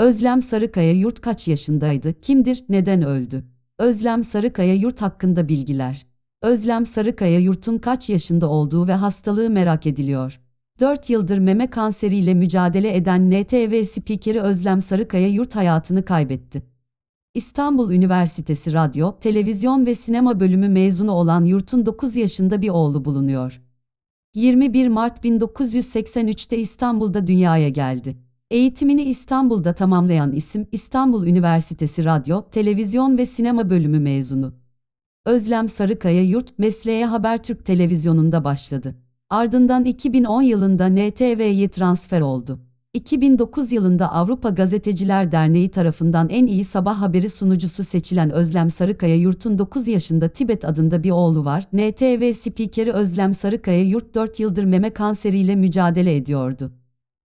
Özlem Sarıkaya Yurt kaç yaşındaydı? Kimdir? Neden öldü? Özlem Sarıkaya Yurt hakkında bilgiler. Özlem Sarıkaya Yurt'un kaç yaşında olduğu ve hastalığı merak ediliyor. 4 yıldır meme kanseriyle mücadele eden NTV spikeri Özlem Sarıkaya Yurt hayatını kaybetti. İstanbul Üniversitesi Radyo, Televizyon ve Sinema bölümü mezunu olan Yurt'un 9 yaşında bir oğlu bulunuyor. 21 Mart 1983'te İstanbul'da dünyaya geldi. Eğitimini İstanbul'da tamamlayan isim İstanbul Üniversitesi Radyo, Televizyon ve Sinema bölümü mezunu. Özlem Sarıkaya Yurt mesleğe Habertürk Televizyonu'nda başladı. Ardından 2010 yılında NTV'ye transfer oldu. 2009 yılında Avrupa Gazeteciler Derneği tarafından en iyi sabah haberi sunucusu seçilen Özlem Sarıkaya Yurt'un 9 yaşında Tibet adında bir oğlu var. NTV spikeri Özlem Sarıkaya Yurt 4 yıldır meme kanseriyle mücadele ediyordu.